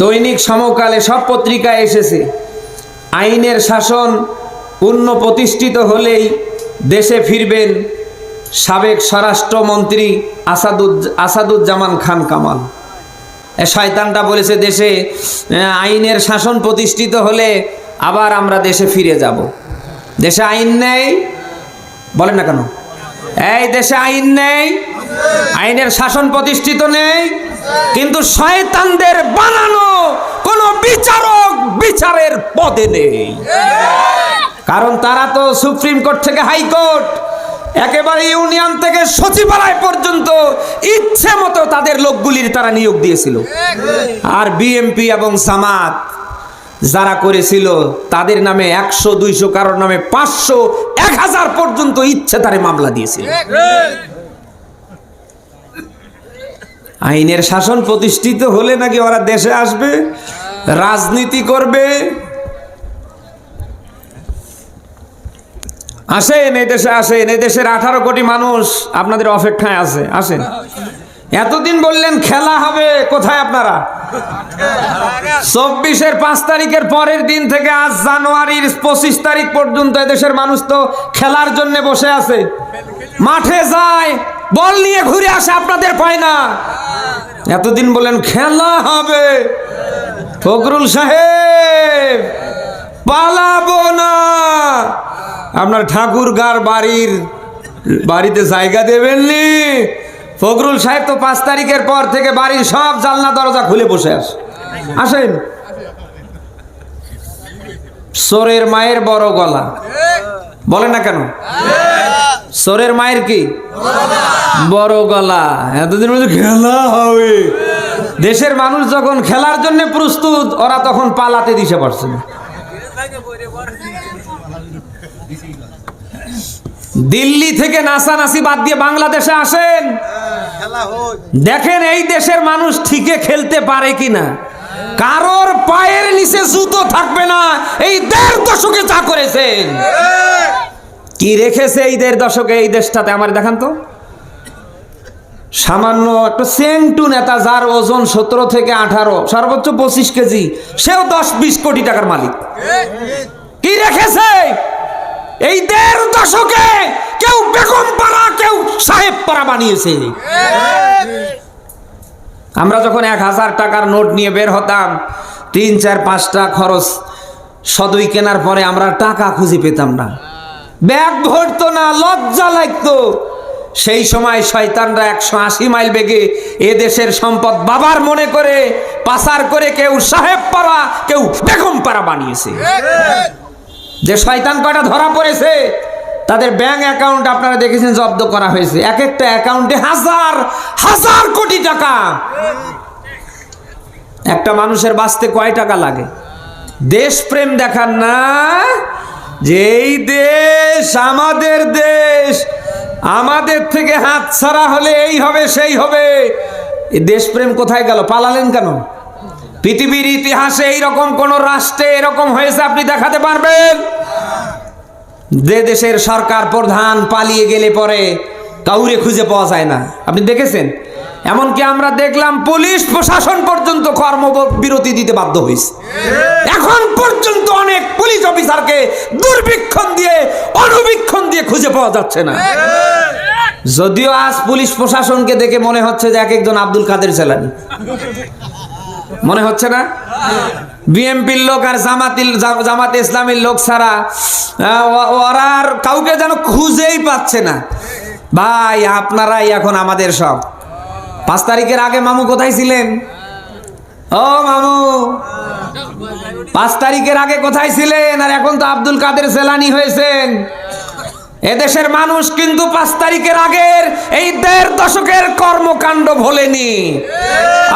দৈনিক সমকালে সব পত্রিকায় এসেছে। আইনের শাসন পূর্ণ প্রতিষ্ঠিত হলেই দেশে ফিরবেন সাবেক স্বরাষ্ট্রমন্ত্রী আসাদুজ, আসাদুজ্জামান খান কামাল। শয়তানটা বলেছে দেশে আইনের শাসন প্রতিষ্ঠিত হলে আবার আমরা দেশে ফিরে যাব। দেশে আইন নেই, বলেন না কেন? এই দেশে আইন নেই, আইনের শাসন প্রতিষ্ঠিত নেই, কিন্তু শয়তানদের বানানো বিচারের পদে নেই। কারণ তারা তো সুপ্রিম কোর্ট থেকে হাইকোর্ট, একেবারে ইউনিয়ন থেকে সচিবালয় পর্যন্ত ইচ্ছে মতো তাদের লোকগুলির তারা নিয়োগ দিয়েছিল। আর বিএমপি এবং জামাত যারা করেছিল, তাদের নামে একশো, দুইশো, কারোর নামে পাঁচশো, এক হাজার পর্যন্ত ইচ্ছে তারে মামলা দিয়েছিল। আইনের শাসন প্রতিষ্ঠিত হলে নাকি ওরা দেশে আসবে? রাজনীতি করবে। আসেন, এই দেশে আসেন, এই দেশের আঠারো কোটি মানুষ আপনাদের অপেক্ষায় আছে, আসেন। এতদিন বললেন খেলা হবে, কোথায় আপনারা? চব্বিশের পাঁচ তারিখের পরের দিন থেকে আজ জানুয়ারির পঁচিশ তারিখ পর্যন্ত এদেশের মানুষ তো খেলার জন্য বসে আছে। মাঠে যায়, বল নিয়ে ঘুরে আসে, আপনাদের পায় না। এতদিন বলেন খেলা হবে। ফখরুল সাহেব, পালাবো না। আপনার ঠাকুরগার বাড়ির, বাড়িতে জায়গা দেবেননি। ফখরুল সাহেব তো পাঁচ তারিখের পর থেকে বাড়ির সব জানলা দরজা খুলে বসে আস আসেন। সোরের মায়ের বড় গলা। বলে না কেন? সোরের মায়ের কি? বড় গলা। এতদিন খেলা হবে। দেশের মানুষ যখন খেলার জন্য প্রস্তুত ওরা তখন পালাতে দিতে পারছে না। দিল্লি থেকে নাসানাসি বাদ দিয়ে বাংলাদেশে আসেন। দেখেন এই দেশের মানুষ ঠিকই খেলতে পারে কিনা। কারোর পায়ের নিচে জুতো থাকবে না এই দেড় দশকে যা করেছেন। কি রেখেছে এই দেড় দশকে এই দেশটাতে? আমার দেখান তো। সামান্য একটা সেন্টু নেতা যার ওজন সতেরো থেকে আঠারো, সর্বোচ্চ পঁচিশ কেজি, সেও দশ বিশ কোটি টাকার মালিক। কি রেখেছে? এই দেড় দশকে কেউ বেগম পাড়া, কেউ সাহেব পাড়া বানিয়েছে। আমরা যখন এক হাজার টাকার নোট নিয়ে বের হতাম, তিন, চার, পাঁচটা খরচ সদই কেনার পরে আমরা টাকা খুঁজে পেতাম না। ব্যাগ ভরতো না, লজ্জা লাগতো। সেই সময় শয়তানরা একশো আশি মাইল বেগে এ দেশের সম্পদ বাবার মনে করে পাচার করে কেউ সাহেব পাড়া, কেউ বেগম পাড়া বানিয়েছে। যে শয়তান কয়টা ধরা পড়েছে, তাদের ব্যাংক অ্যাকাউন্ট আপনারা দেখেছেন জব্দ করা হয়েছে। এক একটা অ্যাকাউন্টে হাজার হাজার কোটি টাকা। একটা মানুষের বাঁচতে কয় টাকা লাগে? দেশপ্রেম দেখান না যে এই দেশ আমাদের দেশ। আমাদের থেকে হাত ছাড়া হলে এই হবে, সেই হবে। দেশপ্রেম কোথায় গেল? পালালেন কেন? পৃথিবীর ইতিহাসে এইরকম কোন রাষ্ট্রে এরকম হয়েছে, আপনি দেখাতে পারবেন? যে দেশের সরকার প্রধান পালিয়ে গেলে পরে কাউরে খুঁজে পাওয়া যায় না। আপনি দেখেছেন? এমনকি আমরা দেখলাম পুলিশ প্রশাসন পর্যন্ত কর্মবিরতি দিতে বাধ্য হয়েছে এখন পর্যন্ত অনেক পুলিশ অফিসারকে দুর্বীক্ষণ দিয়ে অনুবীক্ষণ দিয়ে খুঁজে পাওয়া যাচ্ছে না। যদিও আজ পুলিশ প্রশাসনকে দেখে মনে হচ্ছে যে এক একজন আব্দুল কাদের জেলানি মনে হচ্ছে না? বিএমপির লোক আর জামাতিল জামাত ইসলামের লোক ছাড়া ওরা কাউকে যেন খুঁজেই পাচ্ছে না। ভাই, আপনারাই এখন আমাদের সব। পাঁচ তারিখের আগে মামু কোথায় ছিলেন? ও মামু, পাঁচ তারিখের আগে কোথায় ছিলেন? আর এখন তো আব্দুল কাদের সেলানি হয়েছেন। এদেশের মানুষ কিন্তু পাঁচ তারিখের আগের এই দেড় দশকের কর্মকাণ্ড ভোলেনি।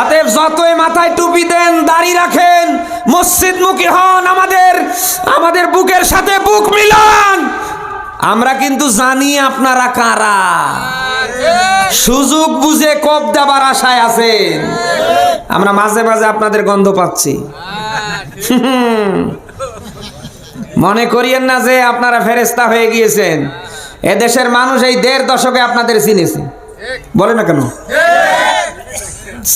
অতএব যতই মাথায় টুপি দেন, দাড়ি রাখেন মসজিদ মুখী হন, আমাদের আমাদের বুকের সাথে বুক মিলান। আমরা কিন্তু জানি আপনারা কারা। সুযোগ বুঝে কোপ দেবার আশায় আছেন। আমরা মাঝে মাঝে আপনাদের গন্ধ পাচ্ছি। মনে করিয়েন না যে আপনারা ফেরেস্তা হয়ে গিয়েছেন। এদেশের মানুষ এই দেড় দশকে আপনাদের চিনেছে। বলে না কেন?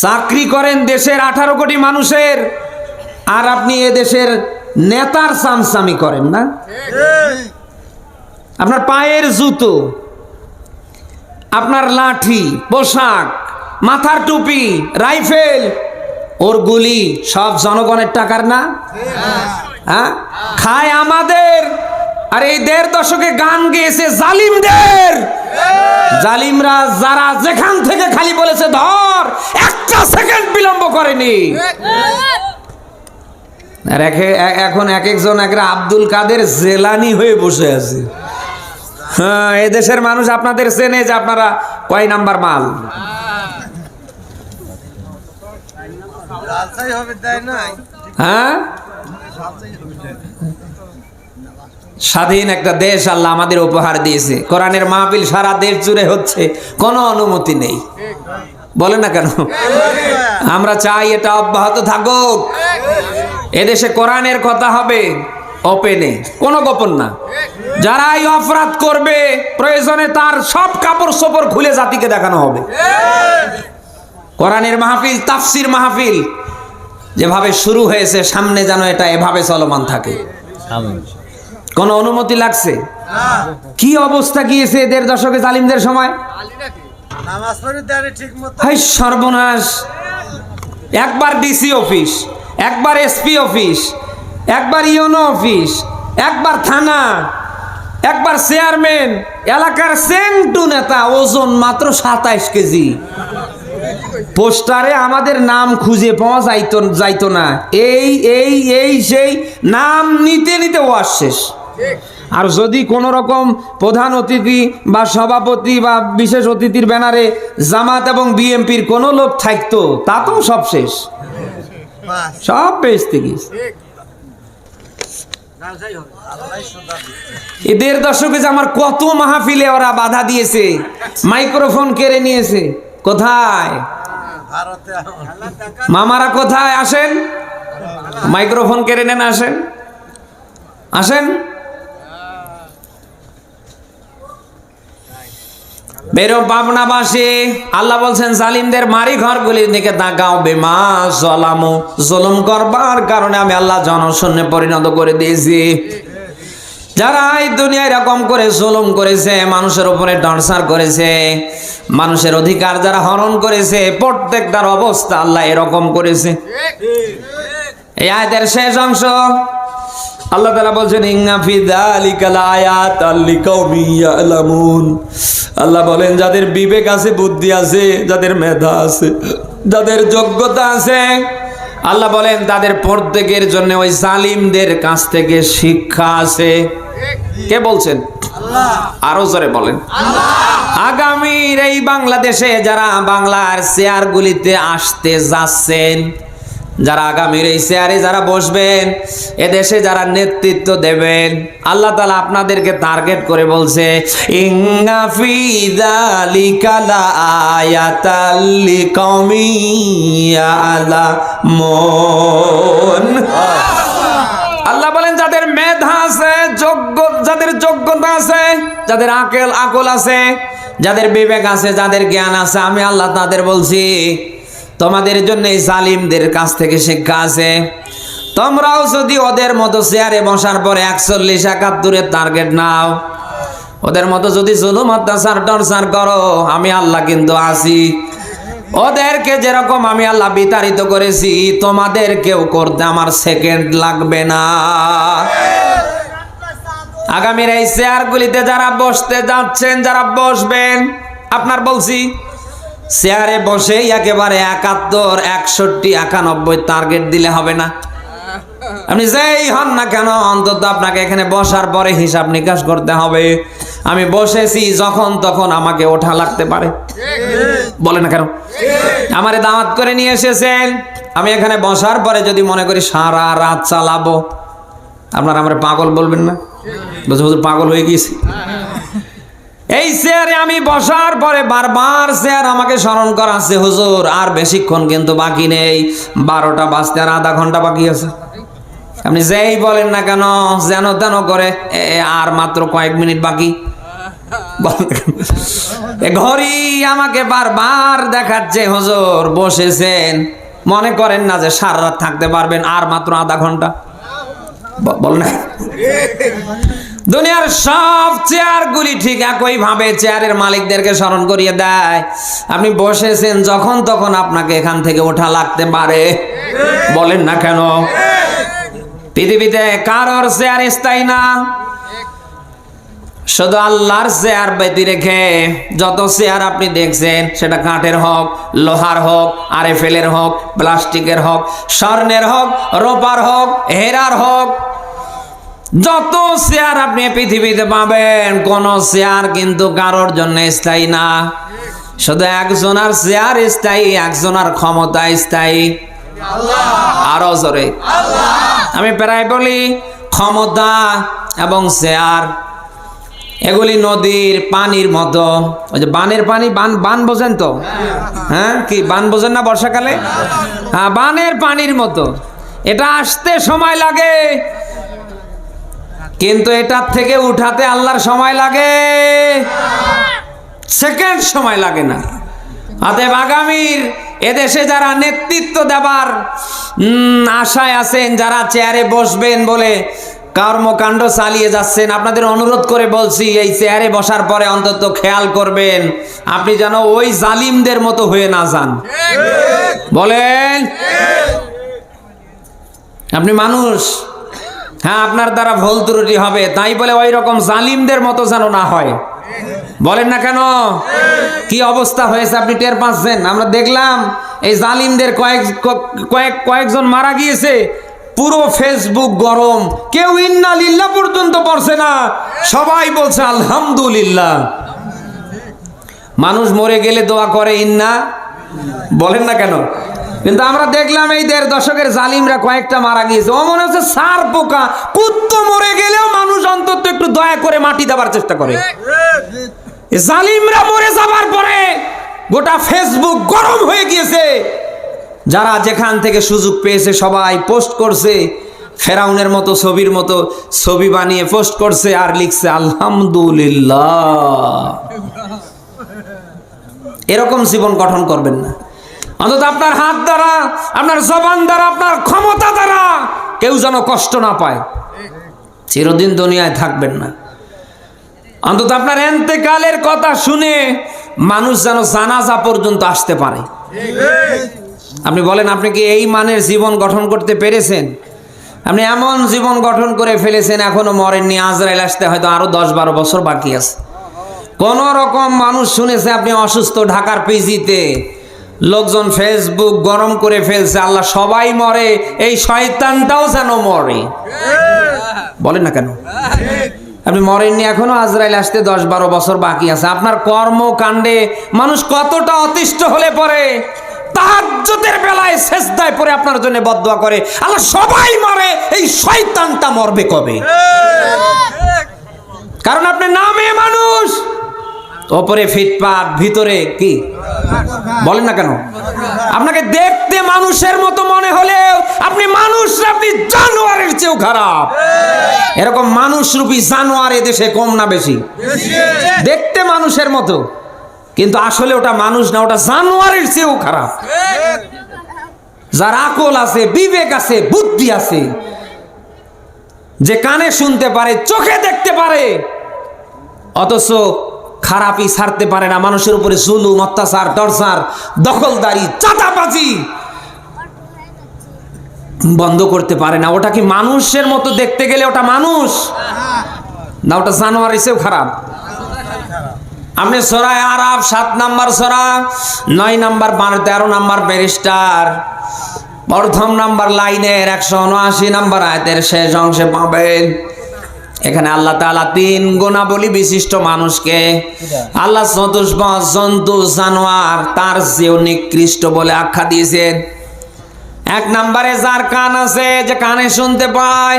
চাকরি করেন দেশের আঠারো কোটি মানুষের, আর আপনি এ দেশের নেতার সামসামি করেন না? আপনার পায়ের জুতো আপনার লাঠি, পোশাক, মাথার টুপি, রাইফেল, ওর গুলি সব জনগণের টাকার না? হ্যাঁ? খায় আমাদের। আর এই দেড় দশকে গান গেয়েছে জালিমদের। জালিমরা যারা যেখান থেকে খালি বলেছে, ধর, একটা সেকেন্ড বিলম্ব করেনি। আর এখন এক একজন একটা আব্দুল কাদের জেলানি হয়ে বসে আছে। হ্যাঁ এদেশের মানুষ আপনাদের চেনে যে আপনারা কয় নাম্বার মাল? হ্যাঁ? স্বাধীন একটা দেশ আল্লাহ আমাদের উপহার দিয়েছে। কোরআনের মাহফিল সারা দেশ জুড়ে হচ্ছে, কোনো অনুমতি নেই। বলে না কেন? আমরা চাই এটা অব্যাহত থাকুক। এদেশে কোরআনের কথা হবে। ওপেনে কোনো গোপন না। যারাই অপরাধ করবে প্রয়োজনে তার সব কাপড় সপর খুলে জাতিকে দেখানো হবে। কোরআনের মাহফিল তাফসির মাহফিল যেভাবে শুরু হয়েছে সামনে যেন এটা এভাবে চলমান থাকে। কোন অনুমতি লাগছে? কি অবস্থা গিয়েছে এদের দশকে জালিমদের সময়? সর্বনাশ। একবার ডিসি অফিস একবার এসপি অফিস একবার ইউনো অফিস একবার থানা একবার চেয়ারম্যান এলাকার সেন্টু নেতা ওজন মাত্র সাতাইশ কেজি। পোস্টারে আমাদের নাম খুঁজে পাওয়া যাইতো যাইতো না। এই এই এই সেই নাম নিতে নিতে ওয়াশ শেষ। আর যদি কোনো রকম প্রধান অতিথি বা সভাপতি বা বিশেষ অতিথির ব্যানারে জামাত এবং বিএমপির কোনো লোক থাকতো তা তো সব শেষ। সব বেচতে গিয়েছে এদের দর্শকে যে আমার কত মাহফিলে ওরা বাধা দিয়েছে। মাইক্রোফোন কেড়ে নিয়েছে। কোথায়? মামারা কোথায়? আসেন। মাইক্রোফোন কেড়ে নেন, আসেন। আসেন। বেরো পাবনাবাসী, আল্লাহ বলছেন, জালিমদের মারি ঘরগুলির দিকে তাকাও, বেমা জলামো, জুলুম করবার কারণে আমি আল্লাহ জনশূন্যে পরিণত করে দিয়েছি। যারা এই দুনিয়া এরকম করে জুলুম করেছে, মানুষের উপরে টর্চার করেছে, মানুষের অধিকার যারা হরণ করেছে, প্রত্যেকটার অবস্থা আল্লাহ এরকম করেছে। এই আয়াতের শেষ অংশ আল্লাহ তালা বলছেন আল্লাহ বলেন যাদের বিবেক আছে বুদ্ধি আছে যাদের মেধা আছে যাদের যোগ্যতা আছে আল্লাহ বলেন তাদের প্রত্যেকের জন্য ওই জালিমদের কাছ থেকে শিক্ষা আছে। কে বলছেন? আরও জোরে বলেন। আগামীর এই বাংলাদেশে যারা বাংলার চেয়ারগুলিতে আসতে যাচ্ছেন যারা আগামীর এই চেয়ারে যারা বসবেন, এদেশে যারা নেতৃত্ব দেবেন, আল্লাহ তালা আপনাদেরকে টার্গেট করে বলছে আল্লাহ বলেন, যাদের মেধা আছে, যোগ্য, যাদের যোগ্যতা আছে, যাদের আকেল, আকল আছে, যাদের বিবেক আছে, যাদের জ্ঞান আছে, আমি আল্লাহ তাদের বলছি তোমাদের জন্য এই জালিমদের কাছ থেকে শিক্ষা আছে তোমরাও যদি ওদের মতো চেয়ারে বসার পরে একচল্লিশ একাত্তরের টার্গেট নাও। ওদের মতো যদি জুলুম, অত্যাচার, টর্চার করো, আমি আল্লাহ কিন্তু আছি। ওদেরকে যেরকম আমি আল্লাহ বিতাড়িত করেছি, তোমাদেরকেও করতে আমার সেকেন্ড লাগবে না। আগামীর এই চেয়ারগুলিতে যারা বসতে যাচ্ছেন, যারা বসবেন, আপনার বলছি চেয়ারে বসে একেবারে একাত্তর, একষট্টি, একানব্বই টার্গেট দিলে হবে না। আপনি যেই হন না কেন, অন্তত আপনাকে এখানে বসার পরে হিসাব নিকাশ করতে হবে। আমি বসেছি যখন তখন আমাকে ওঠা লাগতে পারে। বলে না কেন? আমারে দাওয়াত করে নিয়ে এসেছেন। আমি এখানে বসার পরে যদি মনে করি সারা রাত চালাবো, আপনার আমার পাগল বলবেন না? বলছে পাগল হয়ে গিয়েছি। এই চেয়ারে আমি বসার পরে বারবার চেয়ার আমাকে স্মরণ করাচ্ছে হুজুর। আর বেশিক্ষণ কিন্তু বাকি নেই। বারোটা বাজতে আর আধা ঘণ্টা বাকি আছে। আপনি যেই বলেন না কেন, যেন তেন করে আর মাত্র কয়েক মিনিট বাকি। ঘড়ি আমাকে বারবার দেখাচ্ছে, হুজুর, বসেছেন। মনে করেন না যে সারা রাত থাকতে পারবেন, আর মাত্র আধা ঘণ্টা। বল না। দুনিয়ার সব চেয়ারগুলি ঠিক একই ভাবে চেয়ারের মালিকদেরকে স্মরণ করিয়ে দেয়। আপনি বসেছেন যখন তখন আপনাকে এখান থেকে ওঠা লাগতে পারে। বলেন না কেন? পৃথিবীতে কারোর চেয়ার স্থায়ী না। শুধু আল্লাহর চেয়ার ব্যতি রেখে যত চেয়ার আপনি দেখছেন, সেটা কাঠের হোক, লোহার হোক, আরএফএলের হোক, প্লাস্টিকের হোক, স্বর্ণের হোক, রোপার হোক, হেরার হোক যত চেয়ার আপনি পৃথিবীতে পাবেন, কোন চেয়ার কিন্তু কারোর জন্য স্থায়ী না। শুধু একজনের চেয়ার স্থায়ী, একজনের ক্ষমতা স্থায়ী। আরও জোরে। আমি প্রায় বলি, ক্ষমতা এবং চেয়ার এগুলি নদীর পানির মতো। ওই যে বানের পানি, বান বান বোঝেন তো? হ্যাঁ কি, বান বোঝেন না বর্ষাকালে? হ্যাঁ বানের পানির মতো। এটা আসতে সময় লাগে কিন্তু এটার থেকে উঠাতে আল্লাহর সময় লাগে। সেকেন্ড সময় লাগে না। অতএব আগামীর এদেশে যারা নেতৃত্ব দেবার আশায় আছেন যারা চেয়ারে বসবেন বলে কর্মকাণ্ড চালিয়ে যাচ্ছেন আপনাদের অনুরোধ করে বলছি এই চেয়ারে বসার পরে অন্তত খেয়াল করবেন আপনি যেন ওই জালিমদের মতো হয়ে না যান। বলেন। আপনি মানুষ। হ্যাঁ আপনার দ্বারা ভুল ত্রুটি হবে। তাই বলে ওই রকম জালিমদের মতো যেন না হয়। বলেন না কেন? কি অবস্থা হয়েছে আপনি টের পাচ্ছেন? আমরা দেখলাম এই জালিমদের কয়েক কয়েক কয়েকজন মারা গিয়েছে। পুরো ফেসবুক গরম। কেউ ইন্না লিল্লা পর্যন্ত পড়ছে না। সবাই বলছে, আলহামদুলিল্লাহ। মানুষ মরে গেলে দোয়া করে, ইন্না বলেন না কেন? কিন্তু আমরা দেখলাম এই দেড় দশকের জালিমরা কয়েকটা মারা গিয়েছে। ও মনে হচ্ছে সার পোকা। কুত্তো মরে গেলেও মানুষ অন্তত একটু দয়া করে মাটি দেবার চেষ্টা করে। জালিমরা মরে যাবার পরে গোটা ফেসবুক গরম হয়ে গিয়েছে। যারা যেখান থেকে সুযোগ পেয়েছে সবাই পোস্ট করছে। ফেরাউনের মতো, ছবির মতো ছবি বানিয়ে পোস্ট করছে আর লিখছে, আলহামদুলিল্লাহ। এরকম জীবন গঠন করবেন না। অন্তত আপনার হাত দ্বারা, আপনার জবান দ্বারা, আপনার ক্ষমতা দ্বারা কেউ যেন কষ্ট না পায়। চিরদিন দুনিয়ায় থাকবেন না। অন্তত আপনার এন্তেকালের কথা শুনে মানুষ যেন জানাজা পর্যন্ত আসতে পারে। আপনি বলেন, আপনি কি এই মানের জীবন গঠন করতে পেরেছেন? আপনি এমন জীবন গঠন করে ফেলেছেন, এখনও মরেননি, আজরাইল আসতে হয়তো আরও দশ বারো বছর বাকি আছে। কোন রকম মানুষ শুনেছে আপনি অসুস্থ ঢাকার পিজিতে লোকজন ফেসবুক গরম করে ফেলছে, আল্লাহ সবাই মরে, এই শয়তানটাও যেন মরে। বলেন না কেন? আপনি মরেননি এখনও, আজরাইল আসতে দশ বারো বছর বাকি আছে। আপনার কর্মকাণ্ডে মানুষ কতটা অতিষ্ঠ হলে পরে, তাহাজ্জুদের বেলায় শেষদায় পরে আপনার জন্য বদদোয়া করে। আল্লাহ সবাই মরে, এই শয়তানটা মরবে কবে? কারণ আপনি নামে মানুষ। ওপরে ফিটপাট ভিতরে কি? বলেন না কেন? আপনাকে দেখতে মানুষের মতো মনে হলেও আপনি মানুষ আপনি জানোয়ারের চেয়েও খারাপ। এরকম মানুষ রূপী জানোয়ার দেশে কম না বেশি। দেখতে মানুষের মতো, কিন্তু আসলে ওটা মানুষ না, ওটা জানোয়ারের চেয়েও খারাপ। যার আকল আছে, বিবেক আছে, বুদ্ধি আছে, যে কানে শুনতে পারে, চোখে দেখতে পারে, অথচ খারাপই ছাড়তে পারে না। মানুষের উপরে জুলুম, অত্যাচার, টর্চার, দখলদারি, চাঁদাবাজি বন্ধ করতে পারে না। ওটা কি মানুষের মতো দেখতে গেলে ওটা মানুষ? না, ওটা জানোয়ার এসেও খারাপ। আপনি সরাই আরব সাত নাম্বার সরা, নয় নাম্বার বারো তেরো নাম্বার ব্যারিস্টার। প্রথম নাম্বার লাইনের একশো উনআশি নাম্বার আয়তের শেষ অংশে পাবেন। এখানে আল্লাহ তাআলা তিন গুণাবলী বিশিষ্ট মানুষকে আল্লাহ চতুষ্পদ জন্তু জানোয়ার তার চেয়েও নিকৃষ্ট বলে আখ্যা দিয়েছেন। এক নম্বরে যার কান আছে যে কানে শুনতে পায়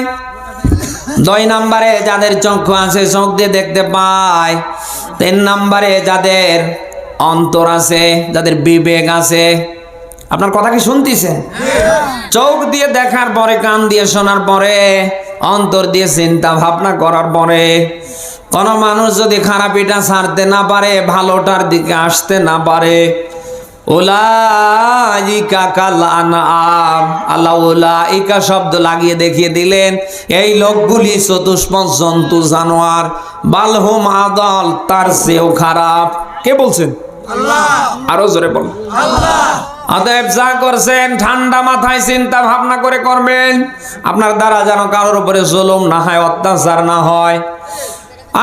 দুই নম্বরে যাদের চক্ষু আছে চোখ দিয়ে দেখতে পায় তিন নম্বরে যাদের অন্তর আছে যাদের বিবেক আছে। আপনার কথা কি শুনতেছেন? চোখ দিয়ে দেখার পরে কান দিয়ে শোনার পরে অন্তর দিয়ে চিন্তা ভাবনা করার পরে কোন মানুষ যদি খারাপিটা ছাড়তে না পারে ভালোটার দিকে আসতে না পারে আল্লাহ ওলাইকা শব্দ লাগিয়ে দেখিয়ে দিলেন এই লোকগুলি চতুষ্পদ জন্তু জানোয়ার বালহুম আদল তার চেয়েও খারাপ। কে বলছেন? আরও জোরে বল অতএব যা করছেন, ঠান্ডা মাথায় চিন্তা ভাবনা করে করবেন। আপনার দ্বারা যেন কারোর উপরে জুলুম না হয়, অত্যাচার না হয়।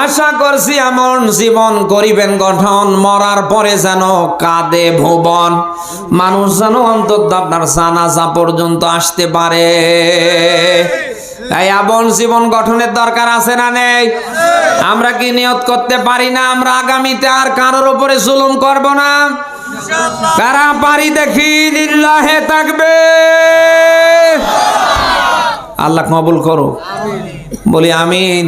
আশা করছি এমন জীবন করিবেন গঠন, মরার পরে যেন কাঁদে ভুবন। মানুষ যেন অন্তত আপনার জানাজা পর্যন্ত আসতে পারে। তাই এমন জীবন গঠনের দরকার আছে না নেই? আমরা কি নিয়ত করতে পারি না? আমরা আগামীতে আর কারোর উপরে জুলুম করব না? কারা পারি দেখি লিল্লাহে থাকবে। আল্লাহ কবুল করো। বলি আমিন।